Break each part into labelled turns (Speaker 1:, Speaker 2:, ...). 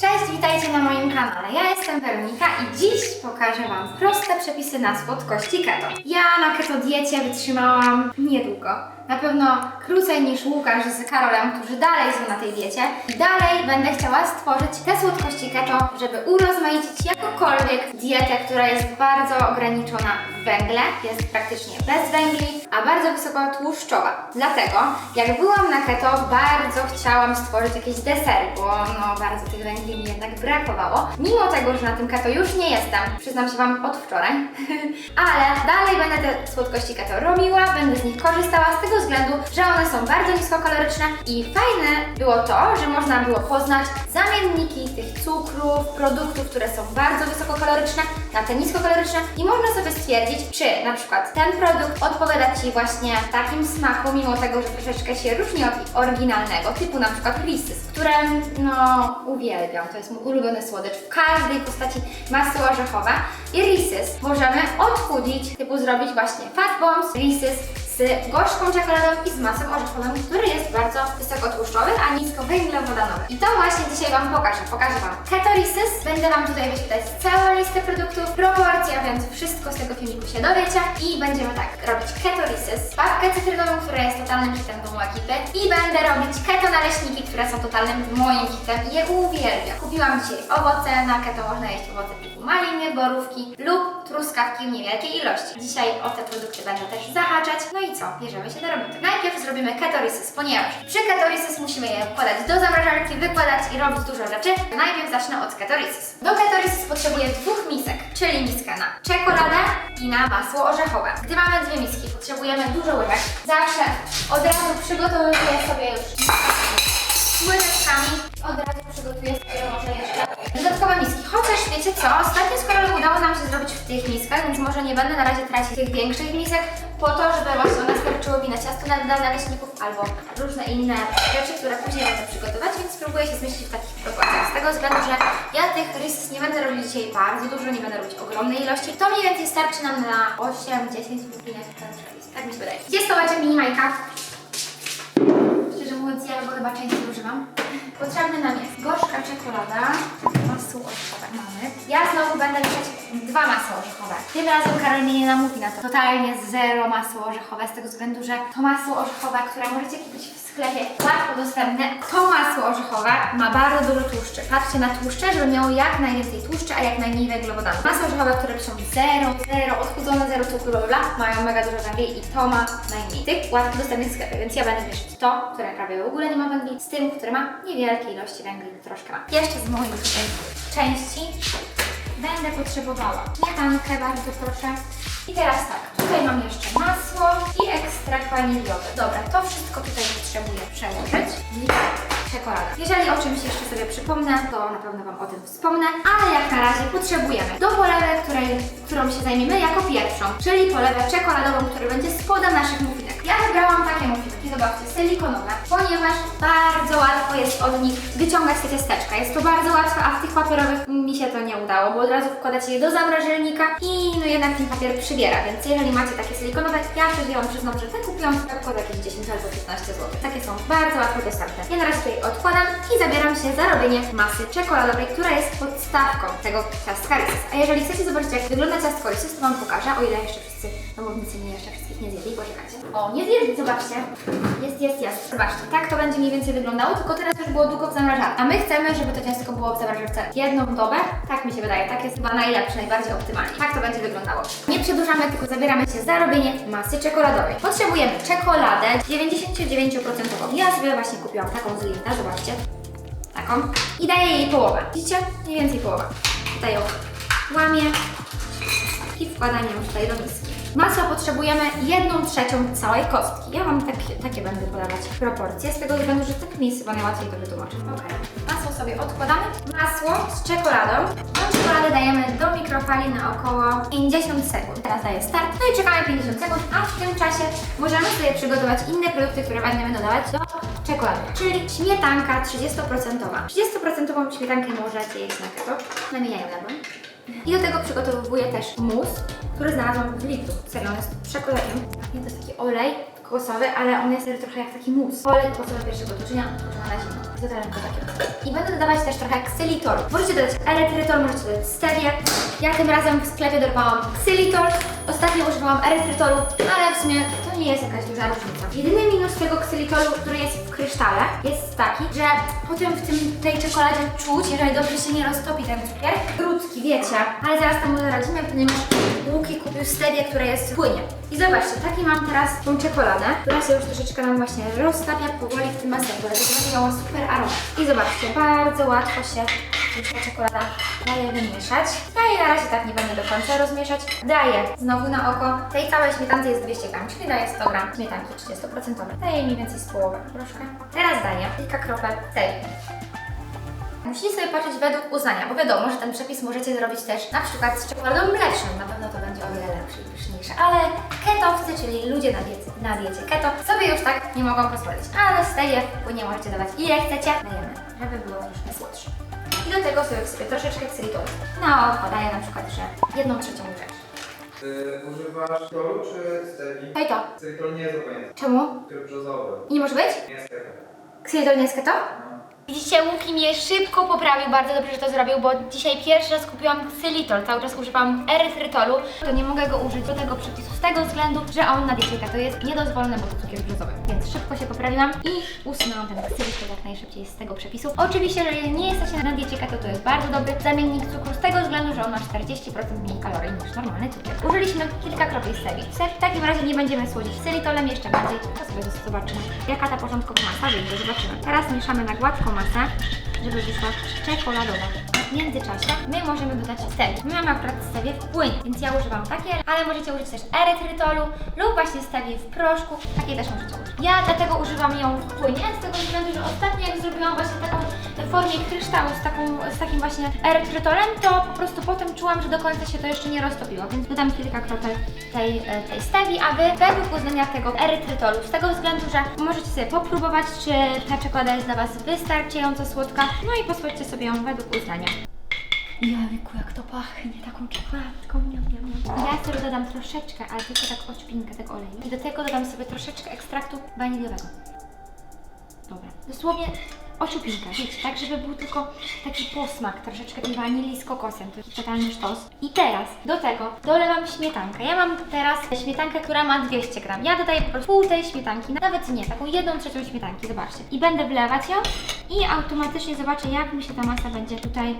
Speaker 1: Cześć, witajcie na moim kanale. Ja jestem Weronika i dziś pokażę Wam proste przepisy na słodkości keto. Ja na keto diecie wytrzymałam niedługo. Na pewno krócej niż Łukasz z Karolem, którzy dalej są na tej diecie. I dalej będę chciała stworzyć te słodkości keto, żeby urozmaicić jakąkolwiek dietę, która jest bardzo ograniczona w węgle, jest praktycznie bez węgli, a bardzo wysoko tłuszczowa. Dlatego, jak byłam na keto, bardzo chciałam stworzyć jakieś desery, bo no bardzo tych węgli mi jednak brakowało. Mimo tego, że na tym keto już nie jestem, przyznam się Wam od wczoraj, ale dalej będę te słodkości keto robiła, będę z nich korzystała z tego względu, że one są bardzo niskokaloryczne i fajne było to, że można było poznać zamienniki tych cukrów, produktów, które są bardzo wysokokaloryczne na te niskokaloryczne i można sobie stwierdzić, czy na przykład ten produkt odpowiada Ci właśnie takim smaku, mimo tego, że troszeczkę się różni od oryginalnego, typu na przykład Reese's, które no uwielbiam, to jest mój ulubiony słodycz w każdej postaci masy orzechowe. I Reese's możemy odchudzić, typu zrobić właśnie Fat Bombs, Reese's z gorzką czekoladą i z masą orzechową, który jest bardzo wysokotłuszczowy, a niskowęglowodanowy. I to właśnie dzisiaj Wam pokażę. Pokażę Wam Keto Reese's. Będę Wam tutaj wyświetlać całą listę produktów, proporcja, więc wszystko z tego filmiku się dowiecie. I będziemy tak robić Keto Reese's, babkę cytrynową, która jest totalnym hitem domu ekipy. I będę robić keto naleśniki, które są totalnym moim hitem i je uwielbiam. Kupiłam dzisiaj owoce, na keto można jeść owoce typu maliny, borówki lub truskawki w niewielkiej ilości. Dzisiaj o te produkty będę też zahaczać. No i co? Bierzemy się do roboty. Najpierw zrobimy keto Reese's, ponieważ przy keto Reese's musimy je wkładać do zamrażarki, wykładać i robić dużo rzeczy. Najpierw zacznę od keto Reese's. Do keto Reese's potrzebuję dwóch misek, czyli miskę na czekoladę i na masło orzechowe. Gdy mamy dwie miski, potrzebujemy dużo łyżek. Zawsze od razu przygotowuję sobie już z łyżeczkami. Od razu przygotuję sobie może jeszcze dodatkowe miski. Chociaż wiecie co, ostatnio Karolem udało nam się zrobić w tych miskach, więc może nie będę na razie tracić tych większych misek po to, żeby właśnie one starczyło mi na ciasto na, na naleśników albo różne inne rzeczy, które później będę przygotować, więc spróbuję się zmieścić w takich proporcjach. Z tego względu, że ja tych rys nie będę robić dzisiaj bardzo dużo, nie będę robić ogromnej ilości. To mniej więcej starczy nam na 8-10 minut ten przepis. Tak mi się wydaje. Jest to macie mini majka? Szczerze mówiąc, ja go chyba częściej używam. Potrzebny nam jest gorzka czekolada, masło orzechowe mamy. Ja znowu będę mieszać dwa masła orzechowe. Tym razem Karol mnie nie namówi na to. Totalnie zero masło orzechowe, z tego względu, że to masło orzechowe, które możecie kupić w sklepie, łatwo dostępne, to masło orzechowe ma bardzo dużo tłuszczy. Patrzcie na tłuszcze, żeby miało jak najwięcej tłuszczy, a jak najmniej węglowodanów. Masło orzechowe, które piszą zero, zero, odchudzone, zero cukru, bla, mają mega dużo węgli i to ma najmniej. Tych łatwo dostępnych sklepie, więc ja będę mieszać to, które prawie w ogóle nie ma węgli, z tym, które ma niewielkie ilości węgli, troszkę ma. Jeszcze z moich tutaj części będę potrzebowała śmietankę, bardzo proszę. I teraz tak, tutaj mam jeszcze masło i ekstrakt waniliowy. Dobra, to wszystko tutaj potrzebuję przełożyć. I czekolada. Jeżeli o czymś jeszcze sobie przypomnę, to na pewno Wam o tym wspomnę, ale jak na razie potrzebujemy do polewy, której, którą się zajmiemy jako pierwszą, czyli polewę czekoladową, która będzie spoda naszych. Ja wybrałam takie muffinki, zobaczcie, silikonowe, ponieważ bardzo łatwo jest od nich wyciągać te ciasteczka. Jest to bardzo łatwe, a w tych papierowych mi się to nie udało, bo od razu wkładacie je do zamrażalnika i no jednak ten papier przybiera, więc jeżeli macie takie silikonowe, ja chwilą przyznam, że te kupiłam sklepie za jakieś 10 albo 15 zł. Takie są bardzo łatwo dostępne. Ja na razie tutaj odkładam i zabieram się za robienie masy czekoladowej, która jest podstawką tego ciastka. A jeżeli chcecie zobaczyć, jak wygląda ciastko Reese's, to Wam pokażę, o ile jeszcze wszyscy domownicy mnie jeszcze wszystkich nie zjedli, poczekajcie. O, nie zjedli, zobaczcie. Jest, jest, jest. Zobaczcie, tak to będzie mniej więcej wyglądało, tylko teraz już było długo w zamrażarce. A my chcemy, żeby to ciastko było w zamrażarce jedną dobę. Tak mi się wydaje, tak jest chyba najlepsze, najbardziej optymalnie. Tak to będzie wyglądało. Nie przedłużamy, tylko zabieramy się za robienie masy czekoladowej. Potrzebujemy czekoladę 99%. Ja sobie właśnie kupiłam taką z Linda, zobaczcie. Taką. I daję jej połowę. Widzicie? Mniej więcej połowę. Tutaj ją łamię i wkładam ją tutaj do miski. Masła potrzebujemy 1 trzecią całej kostki. Ja Wam takie, takie będę podawać proporcje, z tego względu, że tak mi jest chyba najłatwiej to wytłumaczyć. Ok. Masło sobie odkładamy. Masło z czekoladą. Tą czekoladę dajemy do mikrofali na około 50 sekund. Teraz daję start. No i czekamy 50 sekund, a w tym czasie możemy sobie przygotować inne produkty, które będziemy dodawać do czekolady. Czyli śmietanka 30%. 30% śmietankę możecie jeść na keto. Na dół. I do tego przygotowuję też mus, który znalazłam w Lidlu. Serio, on jest przekolakiem. To jest taki olej kokosowy, ale on jest trochę jak taki mus. Olej kokosowy pierwszego toczenia, toczony na zimno. Dodałem go takiego. I będę dodawać też trochę ksylitolu. Możecie dodać erytrytol, możecie dodać stevię. Ja tym razem w sklepie dorwałam ksylitol. Ostatnio używałam erytrytolu, ale w sumie to nie jest jakaś duża różnica. Jedyny minus tego ksylitolu, który jest w krysztale, jest taki, że potem w tym, tej czekoladzie czuć, jeżeli dobrze się nie roztopi ten cukier, grudki, wiecie. Ale zaraz tam doradzimy, ponieważ Łuki kupił stevię, która jest w płynie. I zobaczcie, taki mam teraz tą czekoladę, która się już troszeczkę nam właśnie roztapia powoli w tym masełku, dlatego będzie miała super aromat. I zobaczcie, bardzo łatwo się ta czekolada daje wymieszać. Jej na razie tak nie będę do końca rozmieszać. Daję znowu na oko. Tej całej śmietance jest 200 gram, czyli daję 100 gram śmietanki 30%. Daję mniej więcej z połowę troszkę. Teraz daję kilka kropel tej. Musicie sobie patrzeć według uznania, bo wiadomo, że ten przepis możecie zrobić też na przykład z czekoladą mleczną. Na pewno to będzie o wiele lepsze i pyszniejsze. Ale ketowcy, czyli ludzie na diecie, na diecie keto, sobie już tak nie mogą pozwolić. Ale z tej płynie możecie dawać ile chcecie. Dajemy, żeby było troszkę słodsze. I do tego sobie sobie troszeczkę ksylitolu. Na oko daję na przykład, że jedną trzecią łyżeczkę.
Speaker 2: Ty używasz tolu czy stevii?
Speaker 1: To i to.
Speaker 2: Cylitol nie jest obojętny.
Speaker 1: Czemu?
Speaker 2: Który brzozowy.
Speaker 1: I nie może być?
Speaker 2: Nie jest keto.
Speaker 1: Ksylitol nie jest keto? Widzicie, Łuki mnie szybko poprawił, bardzo dobrze, że to zrobił, bo dzisiaj pierwszy raz kupiłam ksylitol, cały czas używam erytrytolu, to nie mogę go użyć do tego przepisu z tego względu, że on na diecie to jest niedozwolone, bo to cukier brzozowy. Więc szybko się poprawiłam i usunęłam ten ksylitol jak najszybciej z tego przepisu. Oczywiście, jeżeli nie jesteście na diecie keto, to jest bardzo dobry zamiennik cukru z tego względu, że on ma 40% mniej kalorii niż normalny cukier. Użyliśmy kilka kropli stevii. W takim razie nie będziemy słodzić ksylitolem jeszcze bardziej, to sobie zobaczymy, jaka ta porządkowa masa wyjdzie, zobaczymy. Teraz mieszamy na gładką masę, żeby wyszła czekoladowa. W międzyczasie my możemy dodać stewię. My mamy akurat stewię w płynie, więc ja używam takiej, ale możecie użyć też erytrytolu lub właśnie stewię w proszku. Takiej też możecie użyć. Ja dlatego używam ją w płynie, z tego względu, że ostatnio jak zrobiłam właśnie taką formie kryształu z, taką, z takim właśnie erytrytolem, to po prostu potem czułam, że do końca się to jeszcze nie roztopiło, więc dodam kilka kropel tej, e, tej stewi, a wy według uznania tego erytrytolu, z tego względu, że możecie sobie popróbować, czy ta czekolada jest dla Was wystarczająco słodka, no i posłuchajcie sobie ją według uznania. Jajku, jak to pachnie taką czekoladką, miam, miam, miam. Ja sobie dodam troszeczkę, ale tylko tak oczpinkę tego oleju. I do tego dodam sobie troszeczkę ekstraktu waniliowego. Dobra. Dosłownie ociupinkę, wiecie, tak żeby był tylko taki posmak troszeczkę tej wanilii z kokosem, to jest totalny sztos. I teraz do tego dolewam śmietankę. Ja mam teraz śmietankę, która ma 200 gram. Ja dodaję po prostu pół tej śmietanki, nawet nie, taką jedną trzecią śmietanki, zobaczcie. I będę wlewać ją i automatycznie zobaczę jak mi się ta masa będzie tutaj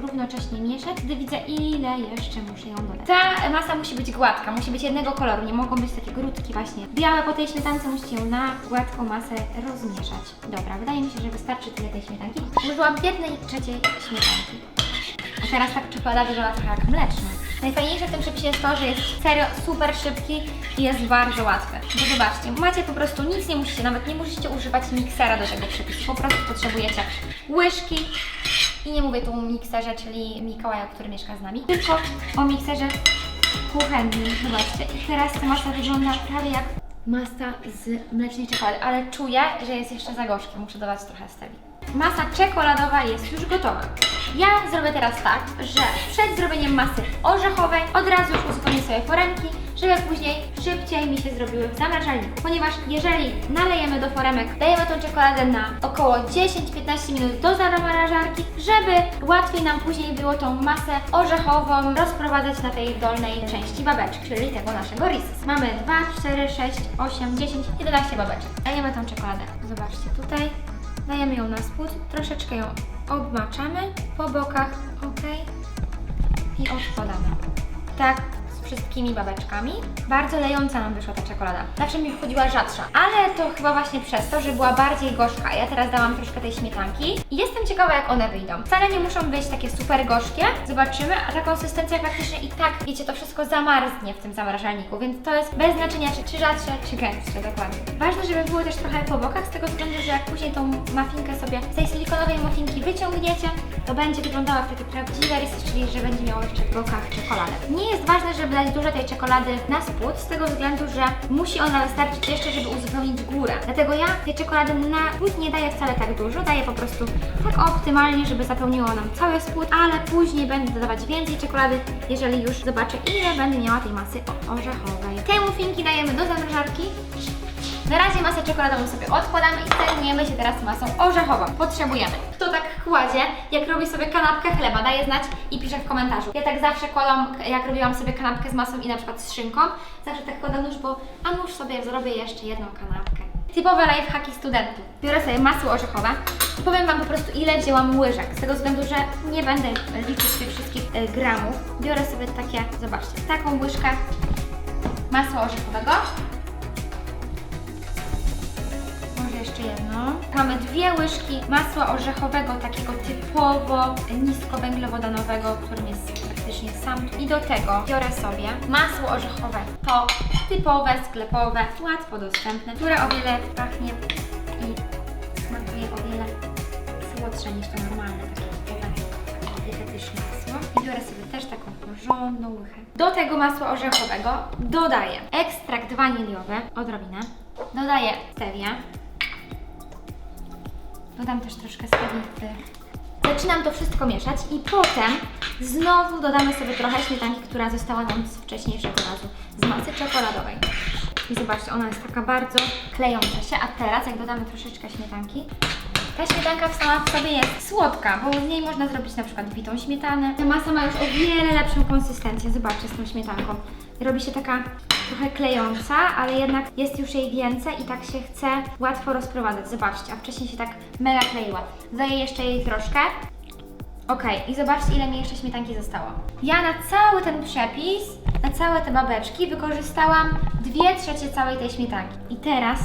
Speaker 1: równocześnie mieszać, gdy widzę ile jeszcze muszę ją dodać. Ta masa musi być gładka, musi być jednego koloru, nie mogą być takie grudki właśnie białe po tej śmietance, musicie ją na gładką masę rozmieszać. Dobra, wydaje mi się, że wystarczy tyle tej śmietanki. Użyłam jednej trzeciej śmietanki. A teraz tak czekolada wygląda trochę jak mleczna. Najfajniejsze w tym przepisie jest to, że jest serio super szybki i jest bardzo łatwy. Bo zobaczcie, macie po prostu nic nie musicie, nawet nie musicie używać miksera do tego przepisu. Po prostu potrzebujecie łyżki i nie mówię tu o mikserze, czyli Mikołaja, który mieszka z nami, tylko o mikserze kuchennym. Zobaczcie, i teraz ta masa wygląda prawie jak masa z mlecznej czekolady, ale czuję, że jest jeszcze za gorzkie. Muszę dodać trochę stevii. Masa czekoladowa jest już gotowa. Ja zrobię teraz tak, że przed zrobieniem masy orzechowej od razu już uzupełnię sobie foremki, żeby później szybciej mi się zrobiły w zamrażalniku. Ponieważ jeżeli nalejemy do foremek, dajemy tą czekoladę na około 10-15 minut do zamrażarki, żeby łatwiej nam później było tą masę orzechową rozprowadzać na tej dolnej części babeczki, czyli tego naszego Reese's. Mamy 2, 4, 6, 8, 10, 11 babeczek. Dajemy tą czekoladę. Zobaczcie tutaj. Dajemy ją na spód, troszeczkę ją obmaczamy po bokach, ok i odkładamy. Tak wszystkimi babeczkami. Bardzo lejąca nam wyszła ta czekolada. Zawsze mi wchodziła rzadsza, ale to chyba właśnie przez to, że była bardziej gorzka. Ja teraz dałam troszkę tej śmietanki i jestem ciekawa jak one wyjdą. Wcale nie muszą być takie super gorzkie, zobaczymy, a ta konsystencja faktycznie i tak, wiecie, to wszystko zamarznie w tym zamrażalniku, więc to jest bez znaczenia, czy, czy rzadsze, czy gęstsze, dokładnie. Ważne, żeby było też trochę po bokach, z tego względu, że jak później tą mafinkę sobie z tej silikonowej mafinki wyciągniecie, to będzie wyglądała jak takie prawdziwe rysy, czyli że będzie miało jeszcze w bokach czekoladę. Nie jest ważne, żeby dać dużo tej czekolady na spód, z tego względu, że musi ona wystarczyć jeszcze, żeby uzupełnić górę. Dlatego ja tej czekolady na spód nie daję wcale tak dużo, daję po prostu tak optymalnie, żeby zapełniło nam cały spód, ale później będę dodawać więcej czekolady, jeżeli już zobaczę, ile będę miała tej masy orzechowej. Te muffinki dajemy do zamrażarki Na razie masę czekoladową sobie odkładamy i zajmujemy się teraz masą orzechową. Potrzebujemy. Kto tak kładzie, jak robi sobie kanapkę chleba, daje znać i pisze w komentarzu. Ja tak zawsze kładam, jak robiłam sobie kanapkę z masą i na przykład z szynką, zawsze tak kładam nóż, bo a nóż sobie zrobię jeszcze jedną kanapkę. Typowe lifehacki studentów. Biorę sobie masło orzechowe i powiem Wam po prostu ile wzięłam łyżek, z tego względu, że nie będę liczyć tych wszystkich e, gramów. Biorę sobie takie, zobaczcie, taką łyżkę masła orzechowego. Jedno. Mamy dwie łyżki masła orzechowego, takiego typowo niskowęglowodanowego, którym jest praktycznie sam. I do tego biorę sobie masło orzechowe. To typowe, sklepowe, łatwo dostępne, które o wiele pachnie i smakuje o wiele słodsze niż to normalne, takie masło. I biorę sobie też taką porządną łychę. Do tego masła orzechowego dodaję ekstrakt waniliowy, odrobinę. Dodaję stewię. Dodam też troszkę stevii. Zaczynam to wszystko mieszać i potem znowu dodamy sobie trochę śmietanki, która została nam z wcześniejszego razu, z masy czekoladowej. I zobaczcie, ona jest taka bardzo klejąca się, a teraz jak dodamy troszeczkę śmietanki, ta śmietanka sama w sobie jest słodka, bo z niej można zrobić na przykład bitą śmietanę. Ta masa ma już o wiele lepszą konsystencję, zobaczcie z tą śmietanką. Robi się taka trochę klejąca, ale jednak jest już jej więcej i tak się chce łatwo rozprowadzać. Zobaczcie, a wcześniej się tak mega kleiła. Dodaję jeszcze jej troszkę. Ok, i zobaczcie ile mi jeszcze śmietanki zostało. Ja na cały ten przepis, na całe te babeczki wykorzystałam 2 trzecie całej tej śmietanki. I teraz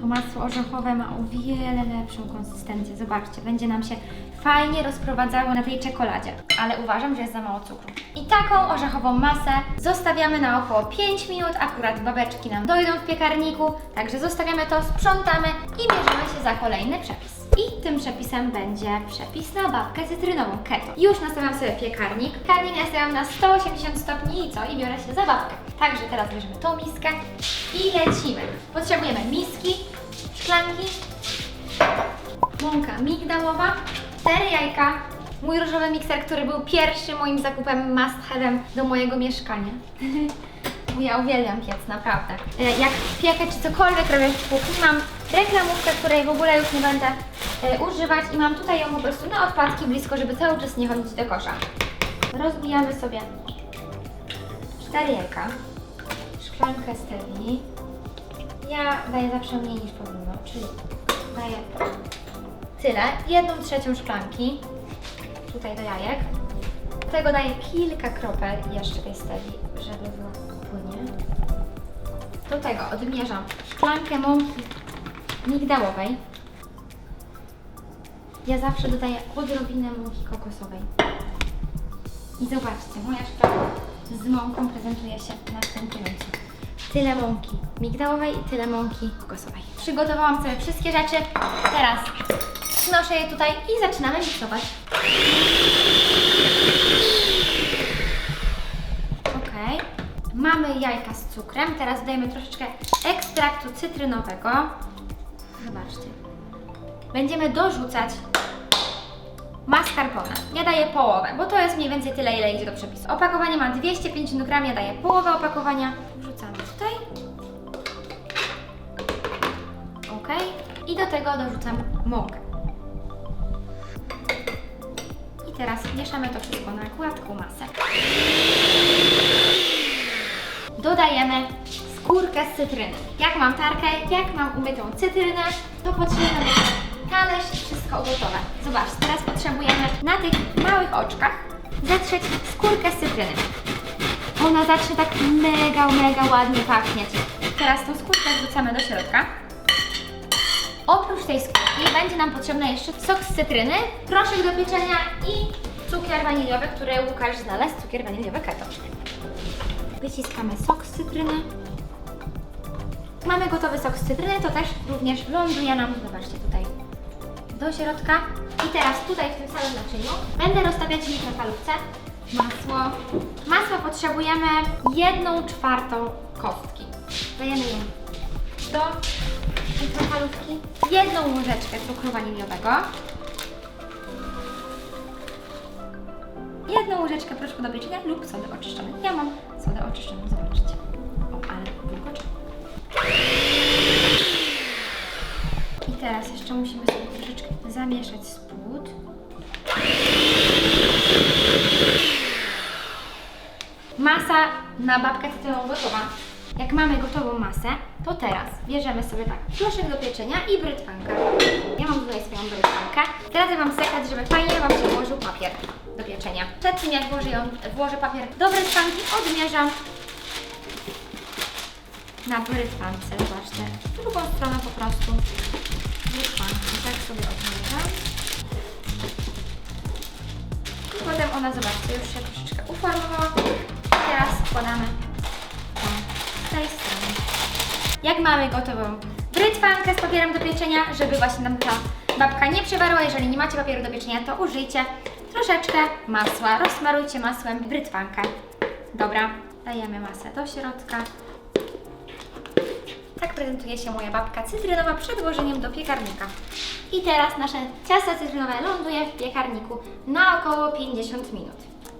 Speaker 1: to masło orzechowe ma o wiele lepszą konsystencję. Zobaczcie, będzie nam się fajnie rozprowadzało na tej czekoladzie. Ale uważam, że jest za mało cukru. I taką orzechową masę zostawiamy na około 5 minut. Akurat babeczki nam dojdą w piekarniku. Także zostawiamy to, sprzątamy i bierzemy się za kolejny przepis. I tym przepisem będzie przepis na babkę cytrynową keto. Już nastawiam sobie piekarnik. Piekarnik nastawiam na 180 stopni i co? I biorę się za babkę. Także teraz bierzemy tą miskę i lecimy. Potrzebujemy miski, szklanki, mąka migdałowa, cztery jajka, mój różowy mikser, który był pierwszym moim zakupem must have'em do mojego mieszkania. Ja uwielbiam piec, naprawdę. E, Jak piekę czy cokolwiek robię w kuchni, mam reklamówkę, której w ogóle już nie będę e, używać i mam tutaj ją po prostu na odpadki blisko, żeby cały czas nie chodzić do kosza. Rozbijamy sobie jajka, szklankę stevii. Ja daję zawsze mniej niż powinno, czyli daję tyle, jedną trzecią szklanki tutaj do jajek. Do tego daję kilka kropel jeszcze tej stevii, żeby było płynie. Do tego odmierzam szklankę mąki migdałowej. Ja zawsze dodaję odrobinę mąki kokosowej. I zobaczcie, moja szklanka z mąką prezentuje się następująco. Tyle mąki migdałowej i tyle mąki kokosowej. Przygotowałam sobie wszystkie rzeczy. Teraz wnoszę je tutaj i zaczynamy miksować. Ok. Mamy jajka z cukrem. Teraz dodajemy troszeczkę ekstraktu cytrynowego. Zobaczcie. Będziemy dorzucać mascarpone. Ja daję połowę, bo to jest mniej więcej tyle, ile idzie do przepisu. Opakowanie ma 250 gram, ja daję połowę opakowania. Wrzucamy tutaj. Ok. I do tego dorzucam mąkę. I teraz mieszamy to wszystko na gładką masę. Dodajemy skórkę z cytryny. Jak mam tarkę, jak mam umytą cytrynę, to potrzebujemy talerz wszystko gotowe. Zobaczcie, teraz potrzebujemy na tych małych oczkach zetrzeć skórkę cytryny. Ona zacznie tak mega, mega ładnie pachnieć. Teraz tą skórkę wrzucamy do środka. Oprócz tej skórki będzie nam potrzebny jeszcze sok z cytryny, proszek do pieczenia i cukier waniliowy, który Łukasz znalazł, cukier waniliowy keto. Wyciskamy sok z cytryny. Mamy gotowy sok z cytryny, to też również ląduje nam, zobaczcie tutaj, do środka. I teraz tutaj w tym samym naczyniu będę rozstawiać w mikrofalówce masło. Masła potrzebujemy jedną czwartą kostki. Dajemy ją do mikrofalówki. Jedną łyżeczkę cukru waniliowego. Jedną łyżeczkę proszku do pieczenia lub sody oczyszczonej. Ja mam sodę oczyszczoną, zobaczcie. O, ale bulgocze. teraz jeszcze musimy sobie zamieszać spód. Masa na babkę cytrynową gotowa. Jak mamy gotową masę, to teraz bierzemy sobie tak proszek do pieczenia i brytwankę. Ja mam tutaj swoją brytwankę. Teraz ja mam sekret, żeby fajnie Wam się włożył papier do pieczenia. Przed tym jak włożę, ją, włożę papier do brytwanki, odmierzam na brytwance. Zobaczcie, drugą stronę po prostu brytwanki. Sobie odmierzam. I potem ona, zobaczcie, już się troszeczkę uformowała. Teraz wkładamy tą z tej strony. Jak mamy gotową brytwankę z papierem do pieczenia, żeby właśnie nam ta babka nie przewarła, jeżeli nie macie papieru do pieczenia, to użyjcie troszeczkę masła. Rozsmarujcie masłem brytwankę. Dobra, dajemy masę do środka. Tak prezentuje się moja babka cytrynowa przed włożeniem do piekarnika. I teraz nasze ciasto cytrynowe ląduje w piekarniku na około 50 minut.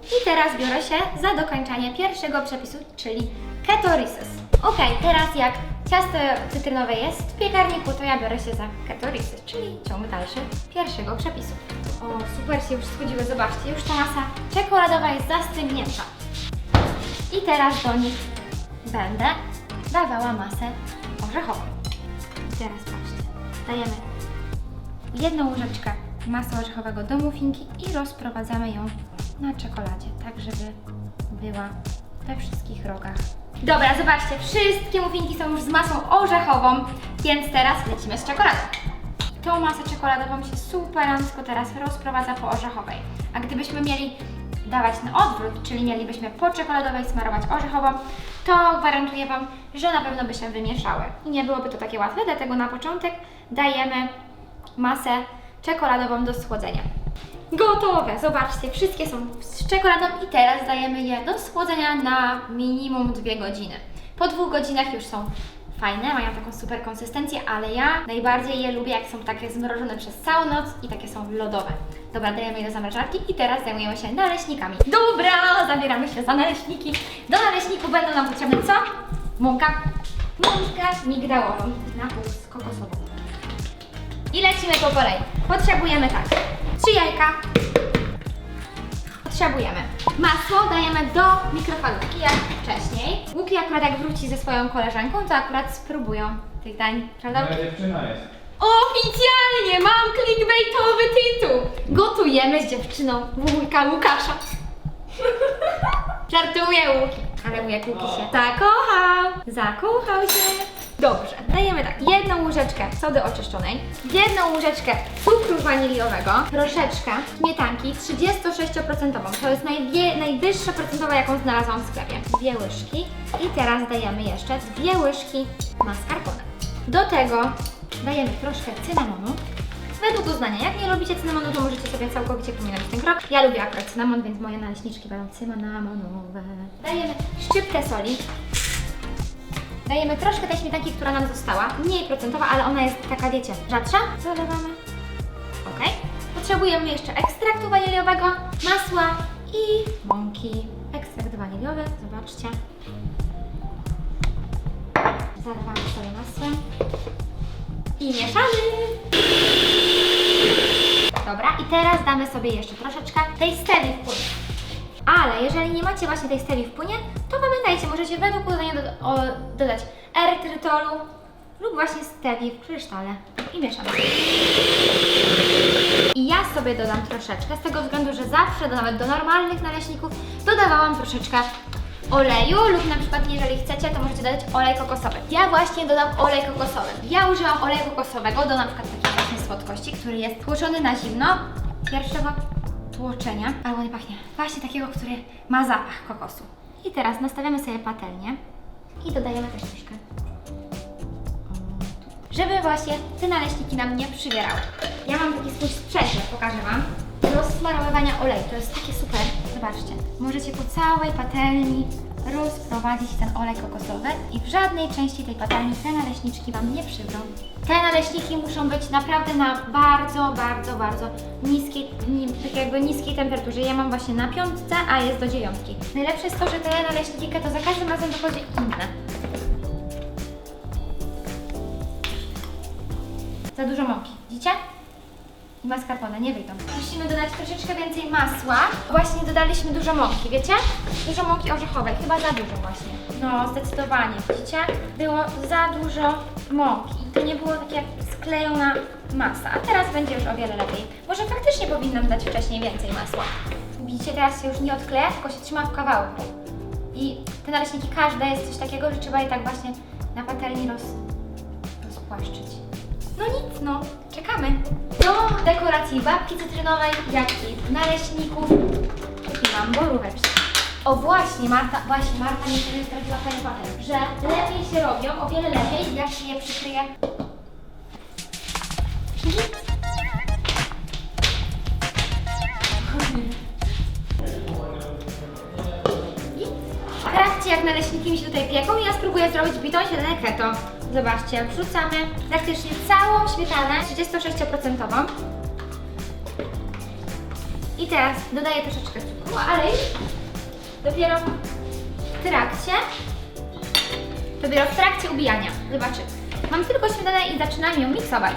Speaker 1: I teraz biorę się za dokończenie pierwszego przepisu, czyli ketoresis. Ok, teraz jak ciasto cytrynowe jest w piekarniku, to ja biorę się za ketoresis, czyli ciąg dalszy pierwszego przepisu. O, super się już schodziły, zobaczcie, już ta masa czekoladowa jest zastygnięta. I teraz do nich będę dawała masę orzechową. I teraz patrzcie, dajemy jedną łyżeczkę masła orzechowego do muffinki i rozprowadzamy ją na czekoladzie, tak żeby była we wszystkich rogach. Dobra, zobaczcie, wszystkie muffinki są już z masą orzechową, więc teraz lecimy z czekoladą. Tą masę czekoladową się superancko teraz rozprowadza po orzechowej. A gdybyśmy mieli dawać na odwrót, czyli mielibyśmy po czekoladowej smarować orzechową, to gwarantuję Wam, że na pewno by się wymieszały. I nie byłoby to takie łatwe, dlatego na początek dajemy masę czekoladową do schłodzenia. Gotowe! Zobaczcie, wszystkie są z czekoladą i teraz dajemy je do schłodzenia na minimum 2 godziny. Po dwóch godzinach już są fajne, mają taką super konsystencję, ale ja najbardziej je lubię, jak są takie zmrożone przez całą noc i takie są lodowe. Dobra, dajemy je do zamrażarki i teraz zajmujemy się naleśnikami. Dobra, zabieramy się za naleśniki. Do naleśników będą nam potrzebne co? Mąka. Mąkę migdałową na pół z kokosową. I lecimy po kolei. Potrzebujemy tak, trzy jajka. Potrzebujemy masło, dajemy do mikrofalówki jak wcześniej. Łuki akurat jak wróci ze swoją koleżanką, to akurat spróbują tych dań, prawda?
Speaker 2: Moja dziewczyna jest.
Speaker 1: Oficjalnie mam clickbaitowy tytuł! Gotujemy z dziewczyną wujka Łukasza. Żartuję Łuki, ale wujek Łuki się zakochał. Zakochał się. Dobrze, dajemy tak, jedną łyżeczkę sody oczyszczonej, jedną łyżeczkę cukru waniliowego, troszeczkę śmietanki 36%, to jest najwyższa procentowa, jaką znalazłam w sklepie. Dwie łyżki i teraz dajemy jeszcze dwie łyżki mascarpone. Do tego dajemy troszkę cynamonu. Według uznania, jak nie lubicie cynamonu, to możecie sobie całkowicie pominąć ten krok. Ja lubię akurat cynamon, więc moje naleśniczki będą cynamonowe. Dajemy szczyptę soli. Dajemy troszkę tej śmietanki, która nam została. Mniej procentowa, ale ona jest taka, wiecie, rzadsza. Zalewamy. Ok. Potrzebujemy jeszcze ekstraktu waniliowego, masła i mąki. Ekstrakt waniliowy, zobaczcie. Zalewamy sobie masłem. I mieszamy. Dobra, i teraz damy sobie jeszcze troszeczkę tej stevii w płynie. Ale jeżeli nie macie właśnie tej stevii w płynie, to pamiętajcie, możecie według uznania do, o, dodać erytrytolu lub właśnie stevii w krysztale i mieszamy. I ja sobie dodam troszeczkę, z tego względu, że zawsze, nawet do normalnych naleśników, dodawałam troszeczkę oleju lub na przykład jeżeli chcecie, to możecie dodać olej kokosowy. Ja właśnie dodam olej kokosowy. Ja użyłam oleju kokosowego do na przykład takiej właśnie słodkości, który jest tłoczony na zimno pierwszego tłoczenia, ale ładnie pachnie. Właśnie takiego, który ma zapach kokosu. I teraz nastawiamy sobie patelnię i dodajemy też troszkę żeby właśnie te naleśniki nam nie przywierały. Ja mam taki swój sprzęt, pokażę Wam, do smarowywania oleju. To jest takie super. Zobaczcie, możecie po całej patelni rozprowadzić ten olej kokosowy i w żadnej części tej patelni te naleśniczki Wam nie przywrą. Te naleśniki muszą być naprawdę na bardzo, bardzo, bardzo niskiej, ni, tak jakby niskiej temperaturze. Ja mam właśnie na piątce, a jest do dziewiątki. Najlepsze jest to, że te naleśniki to za każdym razem wychodzi inne. Za dużo mąki. Widzicie? Mascarpone, nie wyjdą. Musimy dodać troszeczkę więcej masła. Właśnie dodaliśmy dużo mąki, wiecie? Dużo mąki orzechowej, chyba za dużo właśnie. No, zdecydowanie, widzicie? Było za dużo mąki to nie było takie sklejona masa. A teraz będzie już o wiele lepiej. Może faktycznie powinnam dać wcześniej więcej masła. Widzicie, teraz się już nie odkleja, tylko się trzyma w kawałku. I te naleśniki, każde jest coś takiego, że trzeba je tak właśnie na patelni roz, rozpłaszczyć. No nic, no, czekamy. Do dekoracji babki cytrynowej, jak i naleśników kupiłam boróweczki. O właśnie, Marta, właśnie, Marta mi sobie zdradziła fajny patent, że lepiej się robią, o wiele lepiej, jak się je przykryje W trakcie jak naleśniki mi się tutaj pieką, ja spróbuję zrobić bitą śmietanę keto. Zobaczcie, wrzucamy praktycznie całą śmietanę 36%. I teraz dodaję troszeczkę cukru, ale dopiero w trakcie, dopiero w trakcie ubijania. Zobaczy. Mam tylko śmietanę i zaczynam ją miksować.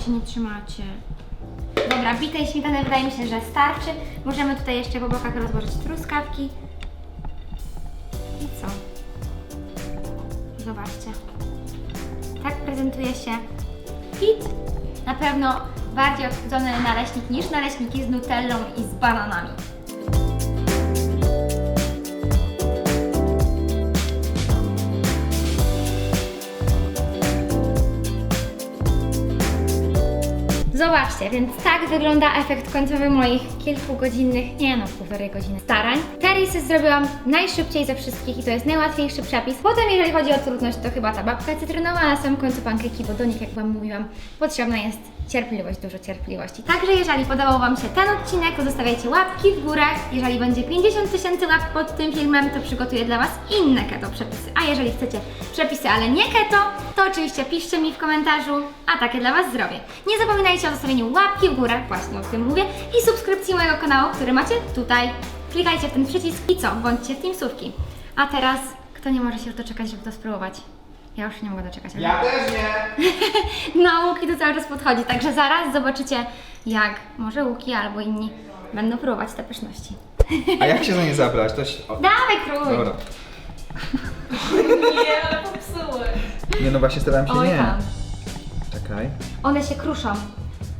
Speaker 1: Czemu się nie trzymacie? Dobra, bitej śmietany wydaje mi się, że starczy. Możemy tutaj jeszcze po bokach rozłożyć truskawki. I co? Zobaczcie. Tak prezentuje się fit. Na pewno bardziej odchudzony naleśnik niż naleśniki z nutellą i z bananami. Zobaczcie, więc tak wygląda efekt końcowy moich kilkugodzinnych, nie no, półtorej godziny starań. Te risy zrobiłam najszybciej ze wszystkich i to jest najłatwiejszy przepis. Potem, jeżeli chodzi o trudność, to chyba ta babka cytrynowa, a na samym końcu pankeki, bo do nich, jak Wam mówiłam, potrzebna jest cierpliwość, dużo cierpliwości. Także jeżeli podobał Wam się ten odcinek, zostawiajcie łapki w górę. Jeżeli będzie 50 tysięcy łap pod tym filmem, to przygotuję dla Was inne keto przepisy. A jeżeli chcecie przepisy, ale nie keto, to oczywiście piszcie mi w komentarzu, a takie dla Was zrobię. Nie zapominajcie o zostawieniu łapki w górę, właśnie o tym mówię, i subskrypcji mojego kanału, który macie tutaj. Klikajcie w ten przycisk i co, bądźcie w Teamsówki. A teraz, kto nie może się już doczekać, żeby to spróbować? Ja już nie mogę doczekać. ale-
Speaker 2: Ja też nie!
Speaker 1: no, Łuki to cały czas podchodzi, także zaraz zobaczycie, jak może Łuki albo inni będą próbować te pyszności.
Speaker 2: A jak się za nie zabrać? To się... o,
Speaker 1: Dawaj, krój!
Speaker 2: Dobra.
Speaker 3: Nie, ale popsuły.
Speaker 2: Nie no właśnie starałem się
Speaker 1: Oj
Speaker 2: nie.
Speaker 1: tam.
Speaker 2: Czekaj.
Speaker 1: One się kruszą.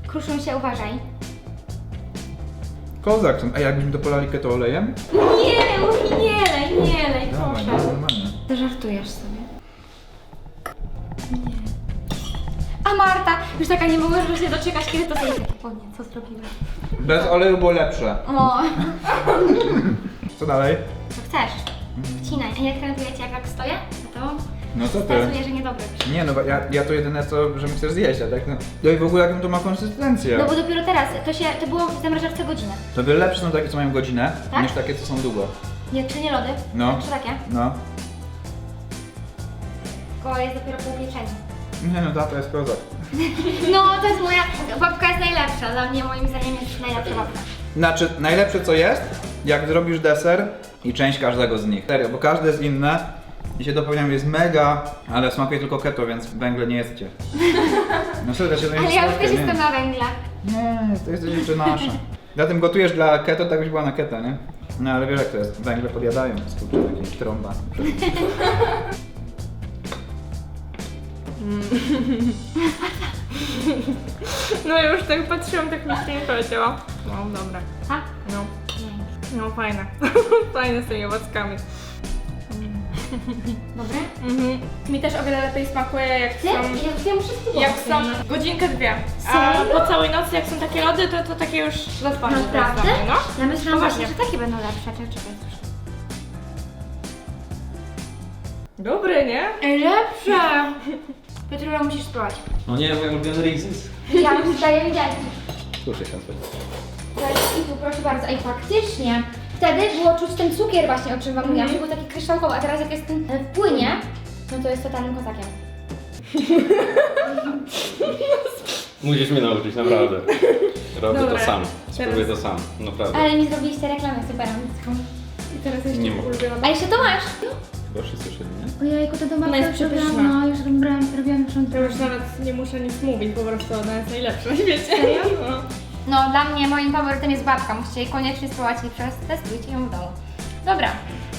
Speaker 1: Kruszą się, uważaj.
Speaker 2: Kozak. A jakbyśmy to polali keto olejem?
Speaker 1: Nie, Łuki, nie lej, nie lej,
Speaker 2: Dawaj, no,
Speaker 1: proszę.
Speaker 2: normalnie.
Speaker 1: Ty żartujesz sobie. Nie. A Marta, już taka nie mogła się doczekać, kiedy to sobie takie, o nie, co zrobiłem?
Speaker 2: Bez oleju było lepsze.
Speaker 1: O,
Speaker 2: Co dalej?
Speaker 1: co chcesz? Wcinaj. A nie krępujecie jak tak stoję? To
Speaker 2: No co ty?
Speaker 1: stresuje, że niedobre.
Speaker 2: Nie no, ja, ja to jedyne co, że mi chcesz zjeść, a tak no. No i w ogóle jaką to ma konsystencję.
Speaker 1: No bo dopiero teraz, to się, to było w zamrażarce godzinę.
Speaker 2: To wiele lepsze są takie, co mają godzinę,
Speaker 1: Tak?
Speaker 2: niż takie, co są długo.
Speaker 1: Nie, czy nie lody?
Speaker 2: No.
Speaker 1: Czy takie?
Speaker 2: No.
Speaker 1: Tylko jest dopiero pół pieczenia.
Speaker 2: Nie no, ta to jest kozak.
Speaker 1: No, to jest moja, babka jest najlepsza. Dla mnie moim zdaniem jest najlepsza babka.
Speaker 2: Znaczy, najlepsze co jest, jak zrobisz deser i część każdego z nich. Serio, bo każde jest inne i się dopełniam, jest mega, ale smakuje tylko keto, więc węgle nie jedzcie. No serio, to
Speaker 1: Ale
Speaker 2: jest
Speaker 1: ja już
Speaker 2: słodkie,
Speaker 1: też
Speaker 2: nie?
Speaker 1: jestem na węglach.
Speaker 2: Nie, to jesteś jeszcze nasza. Zatem gotujesz dla keto, tak byś była na keto, nie? No ale wiesz jak to jest, węgle podjadają, skurczę, jakieś trąba.
Speaker 3: No już tak patrzyłam, tak mi się nie poleciało. No dobra.
Speaker 1: Tak?
Speaker 3: No, no fajne. fajne z tymi owockami.
Speaker 1: Dobre?
Speaker 3: Mhm. Mi też o wiele lepiej smakuje jak
Speaker 1: Ty?
Speaker 3: są...
Speaker 1: Ja wszystko.
Speaker 3: Jak są godzinkę dwie. A
Speaker 1: Serio?
Speaker 3: po całej nocy jak są takie lody, to, to takie już zaspane.
Speaker 1: Naprawdę?
Speaker 3: No.
Speaker 1: Ja myślałam właśnie, że takie będą lepsze. Czekaj, czekaj.
Speaker 3: Dobry, nie?
Speaker 1: Lepsze! Piotrula, musisz spróbować.
Speaker 4: No nie, mój ulubiony Reese's.
Speaker 1: Ja już daję widzieć.
Speaker 4: Słyszę się.
Speaker 1: I tu proszę bardzo. Ej, faktycznie. wtedy było czuć ten cukier właśnie, o czym wam mówiłam, że był taki kryształkowy, a teraz jak jest ten e, w płynie, no to jest totalnym kozakiem.
Speaker 4: Musisz mnie nauczyć, naprawdę. Robię
Speaker 3: Dobra,
Speaker 4: to sam. Spróbuję
Speaker 3: teraz-
Speaker 4: to sam, naprawdę.
Speaker 1: Ale mi zrobiliście reklamę super.
Speaker 3: I teraz jeszcze
Speaker 4: Nie
Speaker 3: ulubiona.
Speaker 1: A jeszcze to masz?
Speaker 4: Chyba wszyscy słyszeli, nie?
Speaker 1: Ojejku, to do
Speaker 3: Ona jest
Speaker 1: już robiłam,
Speaker 3: przepyszna.
Speaker 1: no już robiłam, robiłam już
Speaker 3: Ja już nawet nie muszę nic mówić, po prostu ona jest najlepsza na świecie. No.
Speaker 1: No, dla mnie moim faworytem jest babka. Musicie jej koniecznie spróbować i przetestujcie ją w domu. Dobra,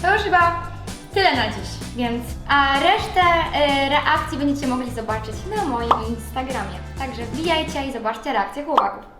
Speaker 1: to już chyba tyle na dziś, więc a resztę e, reakcji będziecie mogli zobaczyć na moim Instagramie. Także wbijajcie i zobaczcie reakcję chłopaków.